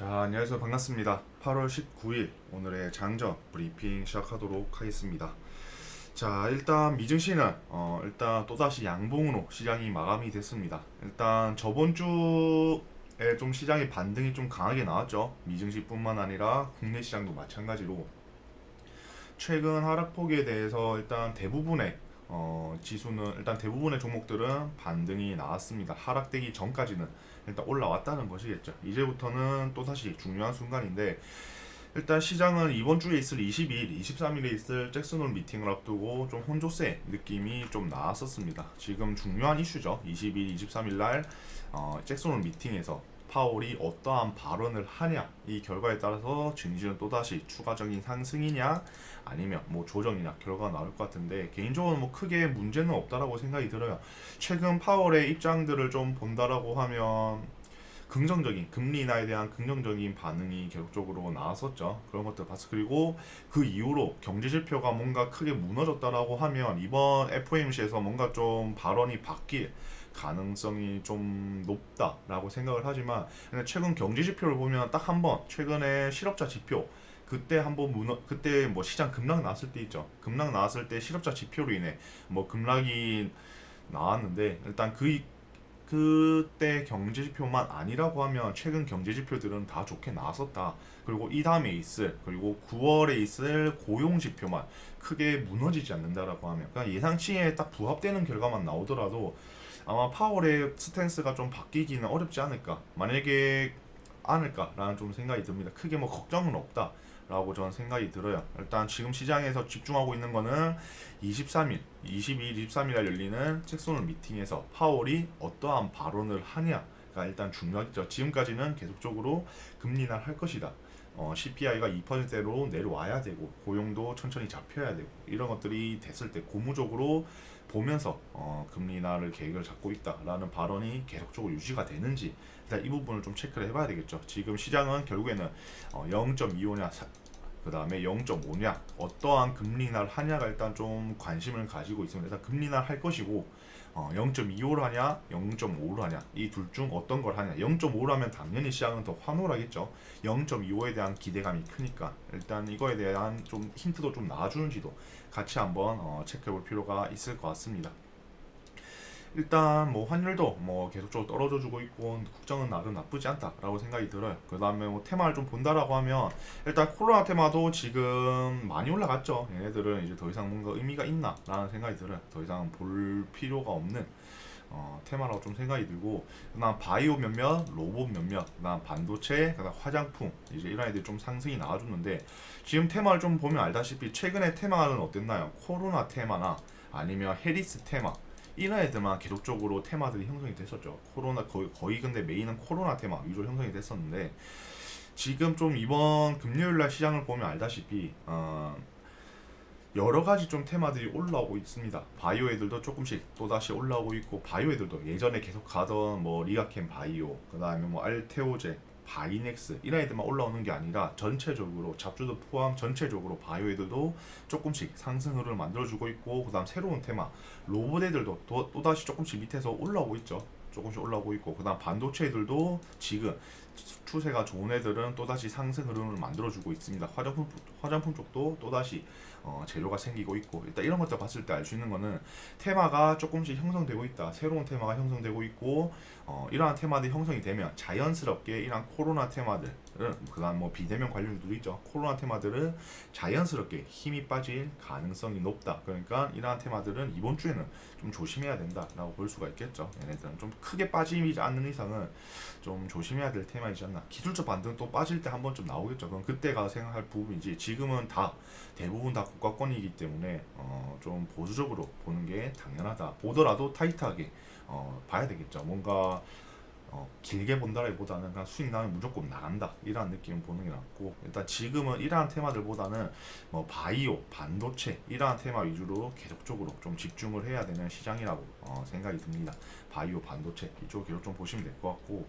자, 안녕하세요. 반갑습니다. 8월 19일 오늘의 장전 브리핑 시작하도록 하겠습니다. 자, 일단 미증시는 어, 일단 또다시 양봉으로 시장이 마감이 됐습니다. 일단 저번 주에 좀 시장의 반등이 좀 강하게 나왔죠. 미증시뿐만 아니라 국내 시장도 마찬가지로 최근 하락폭에 대해서 일단 대부분의 어, 지수는 일단 대부분의 종목들은 반등이 나왔습니다. 하락되기 전까지는 일단 올라왔다는 것이겠죠. 이제부터는 또 다시 중요한 순간인데 일단 시장은 이번 주에 있을 22일, 23일에 있을 잭슨홀 미팅을 앞두고 좀 혼조세 느낌이 좀 나왔었습니다. 지금 중요한 이슈죠. 22일, 23일 날 어, 잭슨홀 미팅에서 파월이 어떠한 발언을 하냐 이 결과에 따라서 증시는 또다시 추가적인 상승이냐 아니면 뭐 조정이냐 결과가 나올 것 같은데 개인적으로 뭐 크게 문제는 없다라고 생각이 들어요. 최근 파월의 입장들을 좀 본다라고 하면 긍정적인 금리 인하에 대한 긍정적인 반응이 계속적으로 나왔었죠. 그런 것들 봤어. 그리고 그 이후로 경제 지표가 뭔가 크게 무너졌다라고 하면 이번 FOMC에서 뭔가 좀 발언이 바뀔 가능성이 좀 높다라고 생각을 하지만 근데 최근 경제 지표를 보면 딱 한 번 최근에 실업자 지표 그때 한번 무너 그때 뭐 시장 급락 나왔을 때 있죠. 급락 나왔을 때 실업자 지표로 인해 뭐 급락이 나왔는데 일단 그 이- 그때 경제 지표만 아니라고 하면 최근 경제 지표들은 다 좋게 나왔었다. 그리고 이 다음에 있을 그리고 9월에 있을 고용 지표만 크게 무너지지 않는다라고 하면 그냥 예상치에 딱 부합되는 결과만 나오더라도 아마 파월의 스탠스가 좀 바뀌기는 어렵지 않을까. 만약에 않을까라는 좀 생각이 듭니다. 크게 뭐 걱정은 없다. 라고 저는 생각이 들어요. 일단 지금 시장에서 집중하고 있는 거는 23일, 22일, 23일 날 열리는 잭슨홀 미팅에서 파월이 어떠한 발언을 하냐가 일단 중요하죠. 지금까지는 계속적으로 금리 인하를 할 것이다. 어, CPI가 2%대로 내려와야 되고 고용도 천천히 잡혀야 되고 이런 것들이 됐을 때 고무적으로 보면서 어, 금리 인하를 계획을 잡고 있다라는 발언이 계속적으로 유지가 되는지 일단 이 부분을 좀 체크를 해봐야 되겠죠. 지금 시장은 결국에는 어, 0.25냐 그 다음에 0.5냐? 어떠한 금리 인하를 하냐가 일단 좀 관심을 가지고 있습니다. 일단 금리 인하를 할 것이고 어, 0.25를 하냐? 0.5를 하냐? 이 둘 중 어떤 걸 하냐? 0.5를 하면 당연히 시장은 더 환호하겠죠. 0.25에 대한 기대감이 크니까. 일단 이거에 대한 좀 힌트도 좀 나와주는지도 같이 한번 어, 체크해 볼 필요가 있을 것 같습니다 일단 뭐 환율도 뭐 계속적으로 떨어져 주고 있고 국정은 나름 나쁘지 않다라고 생각이 들어요. 그 다음에 뭐 테마를 좀 본다라고 하면 일단 코로나 테마도 지금 많이 올라갔죠. 얘네들은 이제 더 이상 뭔가 의미가 있나라는 생각이 들어요. 더 이상 볼 필요가 없는 어, 테마라고 좀 생각이 들고 그다음 바이오 몇몇, 로봇 몇몇, 그다음 반도체, 그다음 화장품 이제 이런 애들이 좀 상승이 나와줬는데 지금 테마를 좀 보면 알다시피 최근에 테마는 어땠나요? 코로나 테마나 아니면 해리스 테마 이런 애들만 계속적으로 테마들이 형성이 됐었죠. 코로나 거의, 거의 근데 메인은 코로나 테마 위주로 형성이 됐었는데 지금 좀 이번 금요일 날 시장을 보면 알다시피 어, 여러 가지 좀 테마들이 올라오고 있습니다. 바이오 애들도 조금씩 또 다시 올라오고 있고 바이오 애들도 예전에 계속 가던 뭐 리가캠 바이오 그다음에 뭐 알테오제 바이넥스 이런 애들만 올라오는 게 아니라 전체적으로 잡주도 포함 전체적으로 바이오 애들도 조금씩 상승 흐름을 만들어주고 있고 그다음 새로운 테마 로봇 애들도 또, 또다시 조금씩 밑에서 올라오고 있죠. 조금씩 올라오고 있고 그다음 반도체 애들도 지금 추세가 좋은 애들은 또다시 상승 흐름을 만들어주고 있습니다. 화장품 화장품 쪽도 또다시 어, 재료가 생기고 있고 일단 이런 것들 봤을 때 알 수 있는 거는 테마가 조금씩 형성되고 있다. 새로운 테마가 형성되고 있고 어, 이러한 테마들이 형성이 되면 자연스럽게 이러한 코로나 테마들 그다음 뭐 비대면 관련주도 있죠. 코로나 테마들은 자연스럽게 힘이 빠질 가능성이 높다. 그러니까 이러한 테마들은 이번 주에는 좀 조심해야 된다라고 볼 수가 있겠죠. 얘네들은 좀 크게 빠지지 않는 이상은 좀 조심해야 될 테마 이지 않나. 기술적 반등 또 빠질 때 한 번쯤 나오겠죠. 그럼 그때가 생각할 부분이지. 지금은 다 대부분 다 국가권이기 때문에 어, 좀 보수적으로 보는 게 당연하다. 보더라도 타이트하게 어, 봐야 되겠죠. 뭔가 어, 길게 본다기보다는 그냥 수익 나면 무조건 나간다 이러한 느낌 보는 게 낫고 일단 지금은 이러한 테마들보다는 뭐 바이오, 반도체 이러한 테마 위주로 계속적으로 좀 집중을 해야 되는 시장이라고 어, 생각이 듭니다. 바이오, 반도체 이쪽 계속 좀 보시면 될 것 같고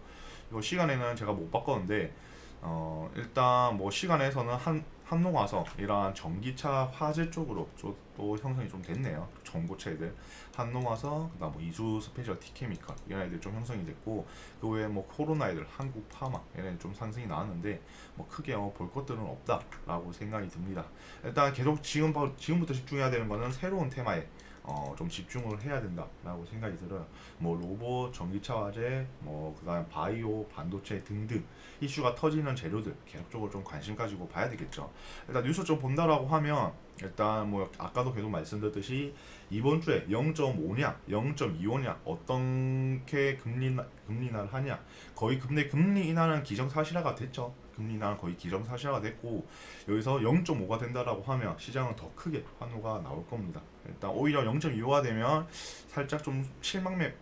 이거 시간에는 제가 못 바꿨는데 어, 일단 뭐 시간에서는 한 한노가서 이러한 전기차 화재 쪽으로 좀또 형성이 좀 됐네요. 전고체들 한노가서 그다음 뭐 이수 스페셜 티케미컬 이런 애들 좀 형성이 됐고 그 외에 뭐 코로나 애들 한국 파마 얘네 좀 상승이 나왔는데 뭐 크게 어, 볼 것들은 없다라고 생각이 듭니다. 일단 계속 지금 바- 지금부터 집중해야 되는 거는 새로운 테마에 어, 좀 집중을 해야 된다라고 생각이 들어요. 뭐 로봇, 전기차 화재, 뭐 그다음 바이오, 반도체 등등 이슈가 터지는 재료들 계속적으로 좀 관심 가지고 봐야 되겠죠. 일단 뉴스 좀 본다라고 하면 일단 뭐 아까도 계속 말씀드렸듯이 이번 주에 0.5냐, 0.25냐 어떻게 금리 나- 금리 인하를 하냐 거의 근데 금리 인하는 기정사실화가 됐죠. 금리 인하는 거의 기정사실화가 됐고 여기서 0.5가 된다라고 하면 시장은 더 크게 환호가 나올 겁니다. 일단 오히려 0.25가 되면 살짝 좀 실망매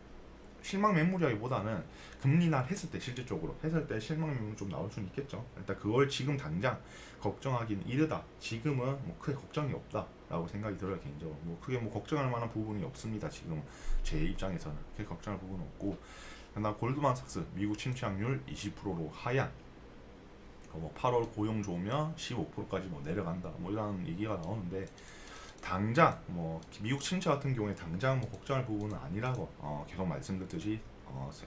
실망 매물이라기보다는 금리 인하 했을 때 실질적으로 했을 때 실망 매물 좀 나올 수는 있겠죠. 일단 그걸 지금 당장 걱정하기는 이르다. 지금은 뭐 크게 걱정이 없다라고 생각이 들어요 개인적으로. 뭐 크게 뭐 걱정할 만한 부분이 없습니다. 지금 제 입장에서는 크게 걱정할 부분은 없고. 그다음 골드만삭스 미국 침체 확률 20%로 하향. 어, 뭐 8월 고용 좋으면 15%까지 뭐 내려간다. 뭐 이런 얘기가 나오는데 당장 뭐 미국 침체 같은 경우에 당장 뭐 걱정할 부분은 아니라고 어, 계속 말씀드렸듯이 어, 세-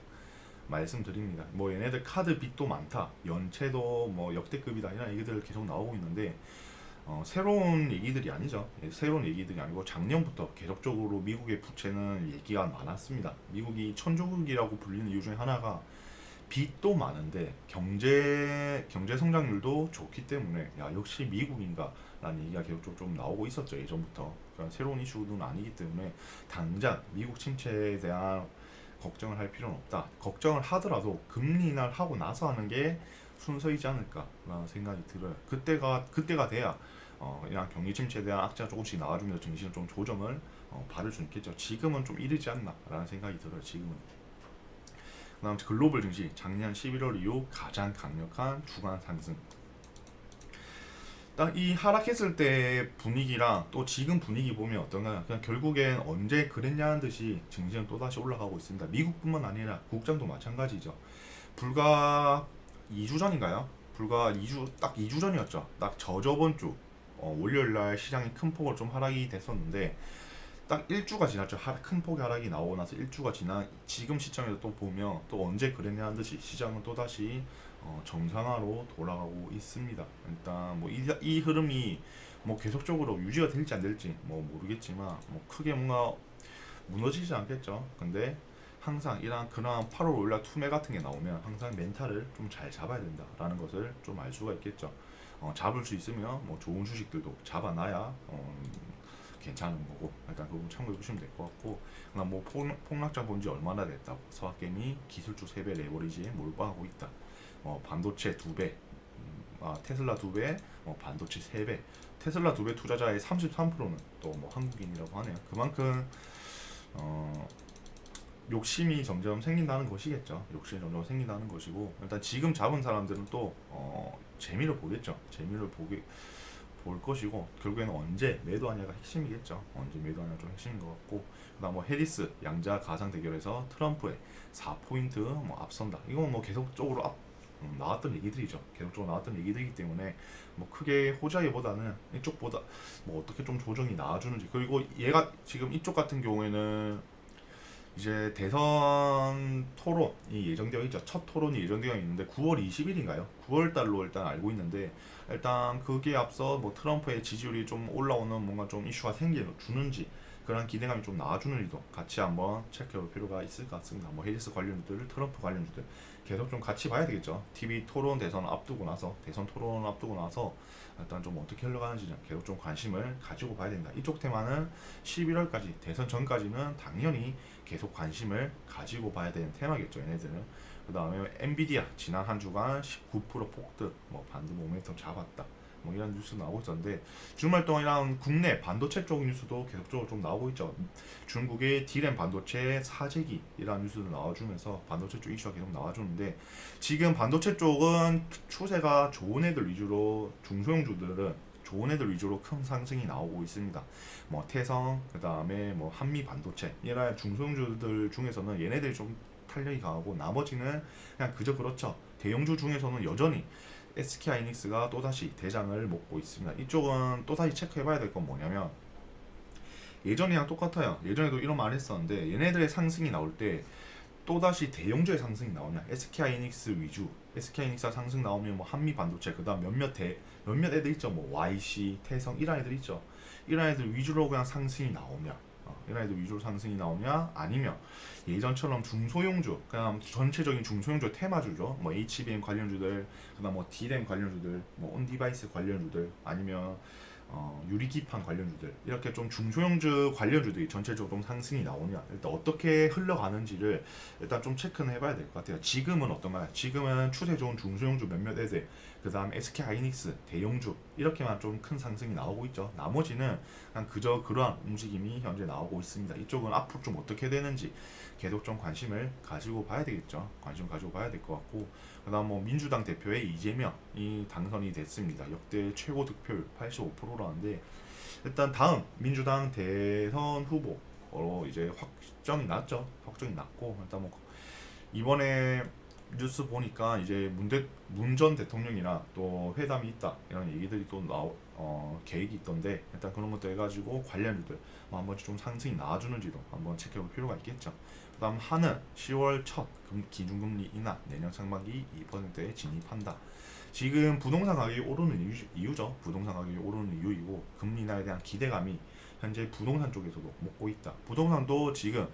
말씀드립니다. 뭐 얘네들 카드 빚도 많다, 연체도 뭐 역대급이다 이런 얘기들 계속 나오고 있는데 어, 새로운 얘기들이 아니죠. 예, 새로운 얘기들이 아니고 작년부터 계속적으로 미국의 부채는 얘기가 많았습니다. 미국이 천조국이라고 불리는 이유 중에 하나가 빚도 많은데 경제 경제 성장률도 좋기 때문에 야 역시 미국인가라는 얘기가 계속 좀 나오고 있었죠 예전부터. 그러니까 새로운 이슈는 아니기 때문에 당장 미국 침체에 대한 걱정을 할 필요는 없다. 걱정을 하더라도 금리 인하를 하고 나서 하는 게 순서이지 않을까라는 생각이 들어요. 그때가 그때가 돼야 어, 이런 경기 침체에 대한 악재가 조금씩 나와주면서 증시는 좀 조정을 어, 받을 수 있겠죠. 지금은 좀 이르지 않나라는 생각이 들어요. 지금은. 그 다음 글로벌 증시 작년 11월 이후 가장 강력한 주간 상승. 딱 이 하락했을 때 분위기랑 또 지금 분위기 보면 어떤가요? 그냥 결국엔 언제 그랬냐는 듯이 증시는 또 다시 올라가고 있습니다. 미국뿐만 아니라 국장도 마찬가지죠. 불과 2주 전인가요? 불과 2주 딱 2주 전이었죠. 딱 저저번 주 어, 월요일 날 시장이 큰 폭으로 좀 하락이 됐었는데 딱 1주가 지났죠. 하, 큰 폭의 하락이 나오고 나서 1주가 지난 지금 시점에서 또 보면 또 언제 그랬냐는 듯이 시장은 또 다시 어, 정상화로 돌아가고 있습니다. 일단 뭐 이 이 흐름이 뭐 계속적으로 유지가 될지 안 될지 뭐 모르겠지만 뭐 크게 뭔가 무너지지 않겠죠. 근데 항상 이런 그런 8월 올라 투매 같은 게 나오면 항상 멘탈을 좀 잘 잡아야 된다라는 것을 좀 알 수가 있겠죠. 어, 잡을 수 있으면 뭐 좋은 주식들도 잡아놔야 어, 괜찮은 거고 일단 그거 참고해 보시면 될 것 같고 그다음 뭐 폭, 폭락장 본지 얼마나 됐다고 서학개미 기술주 3배 레버리지에 몰빵하고 있다. 어, 반도체 2배, 아, 테슬라 2배, 어, 반도체 3배. 테슬라 2배 투자자의 33%는 또 뭐 한국인이라고 하네요. 그만큼 어, 욕심이 점점 생긴다는 것이겠죠. 욕심이 점점 생긴다는 것이고 일단 지금 잡은 사람들은 또 어, 재미를 보겠죠. 재미를 보게 볼 것이고 결국에는 언제 매도하냐가 핵심이겠죠. 언제 매도하냐가 좀 핵심인 것 같고 그다음 뭐 해리스 양자 가상 대결에서 트럼프의 4포인트 뭐 앞선다. 이건 뭐 계속적으로 앞 음, 나왔던 얘기들이죠. 계속적으로 나왔던 얘기들이기 때문에 뭐 크게 호자기보다는 이쪽보다 뭐 어떻게 좀 조정이 나와주는지 그리고 얘가 지금 이쪽 같은 경우에는 이제 대선 토론이 예정되어 있죠. 첫 토론이 예정되어 있는데 9월 20일인가요? 9월 달로 일단 알고 있는데 일단 그게 앞서 뭐 트럼프의 지지율이 좀 올라오는 뭔가 좀 이슈가 생겨주는지 그런 기대감이 좀 나와주는 일도 같이 한번 체크해볼 필요가 있을 것 같습니다. 뭐 해리스 관련주들, 트럼프 관련주들 계속 좀 같이 봐야 되겠죠. TV 토론 대선 앞두고 나서 대선 토론 앞두고 나서 일단 좀 어떻게 흘러가는지 좀 계속 좀 관심을 가지고 봐야 된다. 이쪽 테마는 11월까지 대선 전까지는 당연히 계속 관심을 가지고 봐야 되는 테마겠죠. 얘네들은. 그 다음에 엔비디아 지난 한 주간 19% 폭등, 뭐 반드 모멘텀 잡았다. 뭐 이런 뉴스 나오고 있었는데 주말 동안 이런 국내 반도체 쪽 뉴스도 계속적으로 좀 나오고 있죠. 중국의 디램 반도체 사재기 이런 뉴스도 나와주면서 반도체 쪽 이슈가 계속 나와주는데 지금 반도체 쪽은 추세가 좋은 애들 위주로 중소형주들은 좋은 애들 위주로 큰 상승이 나오고 있습니다. 뭐 태성 그 다음에 뭐 한미 반도체 이런 중소형주들 중에서는 얘네들이 좀 탄력이 강하고 나머지는 그냥 그저 그렇죠. 대형주 중에서는 여전히 SK 하이닉스가 또다시 대장을 먹고 있습니다. 이쪽은 또다시 체크해봐야 될 건 뭐냐면 예전이랑 똑같아요. 예전에도 이런 말 했었는데 얘네들의 상승이 나올 때 또다시 대형주의 상승이 나오냐 SK 하이닉스 위주 SK 하이닉스 상승 나오면 뭐 한미 반도체 그다음 몇몇 대 몇몇 애들 있죠 뭐 YC 태성 이런 애들 있죠 이런 애들 위주로 그냥 상승이 나오냐 어, 이런 애들 위주로 상승이 나오냐? 아니면 예전처럼 중소형주 그냥 전체적인 중소형주 테마주죠. 뭐 HBM 관련주들 그다음 뭐 D램 관련주들 뭐 온디바이스 관련주들 아니면 어, 유리기판 관련주들 이렇게 좀 중소형주 관련주들이 전체적으로 좀 상승이 나오냐 일단 어떻게 흘러가는지를 일단 좀 체크는 해봐야 될 것 같아요. 지금은 어떤가요? 지금은 추세 좋은 중소형주 몇몇 애들 그 다음 SK 하이닉스 대형주 이렇게만 좀 큰 상승이 나오고 있죠. 나머지는 그냥 그저 그러한 움직임이 현재 나오고 있습니다. 이쪽은 앞으로 좀 어떻게 되는지 계속 좀 관심을 가지고 봐야 되겠죠. 관심 가지고 봐야 될 것 같고 그다음 뭐 민주당 대표의 이재명이 당선이 됐습니다. 역대 최고 득표율 85%라는데 일단 다음 민주당 대선 후보로 이제 확정이 났죠. 확정이 났고 일단 뭐 이번에 뉴스 보니까 이제 문대 문전 대통령이랑 또 회담이 있다 이런 얘기들이 또 나오 어, 계획이 있던데 일단 그런 것도 해가지고 관련주들 뭐 한번 좀 상승이 나와주는지도 한번 체크해볼 필요가 있겠죠. 한은 10월 첫 금- 기준금리 인하 내년 상반기 2%에 진입한다. 지금 부동산 가격이 오르는 이유, 이유 죠. 부동산 가격이 오르는 이유이고 금리 인하에 대한 기대감이 현재 부동산 쪽에서도 먹고 있다. 부동산도 지금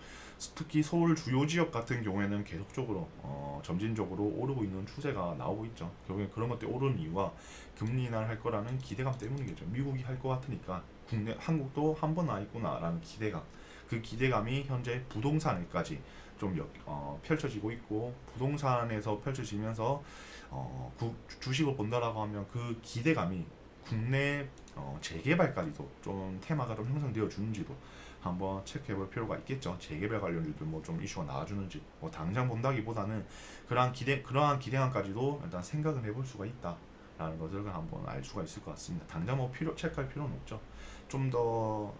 특히 서울 주요 지역 같은 경우에는 계속적으로 어, 점진적으로 오르고 있는 추세가 나오고 있죠. 결국에 그런 것들이 오르는 이유가 금리 인하를 할 거라는 기대감 때문이겠죠. 미국이 할 것 같으니까 국내 한국도 한번 나있구나라는 기대감. 그 기대감이 현재 부동산에까지 좀 역- 어, 펼쳐지고 있고 부동산에서 펼쳐지면서 어, 구- 주식을 본다라고 하면 그 기대감이 국내 어, 재개발까지도 좀 테마가 좀 형성되어 주는지도 한번 체크해 볼 필요가 있겠죠. 재개발 관련주들 뭐 좀 이슈가 나와주는지 뭐 당장 본다기보다는 그러한 기대 그러한 기대감까지도 일단 생각을 해볼 수가 있다 라는 것을 한번 알 수가 있을 것 같습니다. 당장 뭐 필요 체크할 필요는 없죠. 좀 더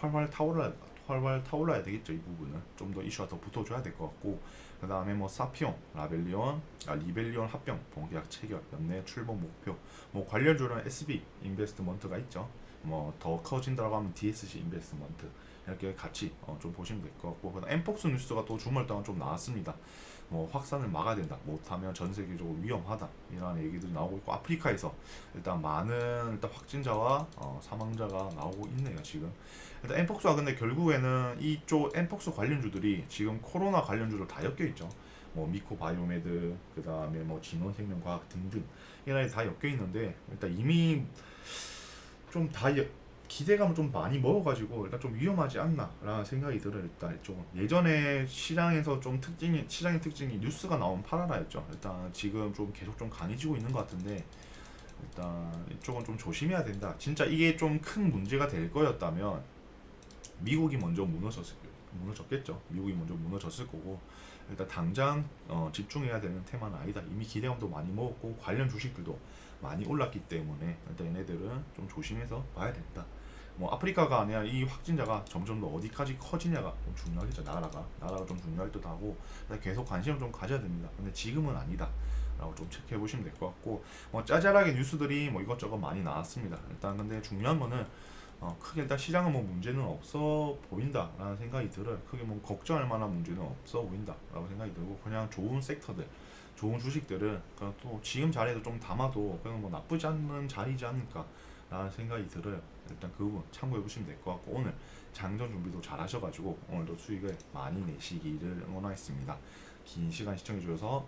활활 타올라 활활 타올라야 되겠죠 이 부분은. 좀 더 이슈가 더 붙어줘야 될 것 같고 그 다음에 뭐 사피온, 라벨리온, 아, 리벨리온 합병 본계약 체결, 연내 출범 목표. 뭐 관련주는 SB 인베스트먼트가 있죠. 뭐 더 커진다고 하면 DSC 인베스트먼트 이렇게 같이 어, 좀 보시면 될 것 같고 그다음 엠폭스 뉴스가 또 주말 동안 좀 나왔습니다 뭐 확산을 막아야 된다 못하면 전 세계적으로 위험하다 이런 얘기들이 나오고 있고 아프리카에서 일단 많은 일단 확진자와 어, 사망자가 나오고 있네요 지금 일단 엠폭스가 근데 결국에는 이쪽 엠폭스 관련주들이 지금 코로나 관련주로 다 엮여 있죠. 뭐 미코 바이오메드 그다음에 뭐 진원생명과학 등등 이런 다 엮여 있는데 일단 이미 좀다 기대감을 좀 많이 먹어가지고 일단 좀 위험하지 않나라는 생각이 들어요. 일단 좀 예전에 시장에서 좀 특징이 시장의 특징이 뉴스가 나온 파라라였죠. 일단 지금 좀 계속 좀 강해지고 있는 것 같은데 일단 이쪽은 좀 조심해야 된다. 진짜 이게 좀 큰 문제가 될 거였다면 미국이 먼저 무너졌을 무너졌겠죠. 미국이 먼저 무너졌을 거고 일단 당장 어, 집중해야 되는 테마는 아니다. 이미 기대감도 많이 먹었고 관련 주식들도 많이 올랐기 때문에 일단 얘네들은 좀 조심해서 봐야 된다. 뭐 아프리카가 아니라 이 확진자가 점점 더 어디까지 커지냐가 좀 중요하겠죠. 나라가 나라가 좀 중요할 듯 하고 일단 계속 관심을 좀 가져야 됩니다. 근데 지금은 아니다. 라고 좀 체크해 보시면 될 것 같고 뭐 짜잘하게 뉴스들이 뭐 이것저것 많이 나왔습니다. 일단 근데 중요한 거는 어, 크게 일단 시장은 뭐 문제는 없어 보인다라는 생각이 들어요. 크게 뭐 걱정할 만한 문제는 없어 보인다라고 생각이 들고 그냥 좋은 섹터들, 좋은 주식들은 그냥 또 지금 자리에도 좀 담아도 그냥 뭐 나쁘지 않는 자리지 않을까라는 생각이 들어요. 일단 그 부분 참고해 보시면 될 것 같고 오늘 장전 준비도 잘 하셔가지고 오늘도 수익을 많이 내시기를 응원하겠습니다. 긴 시간 시청해 주셔서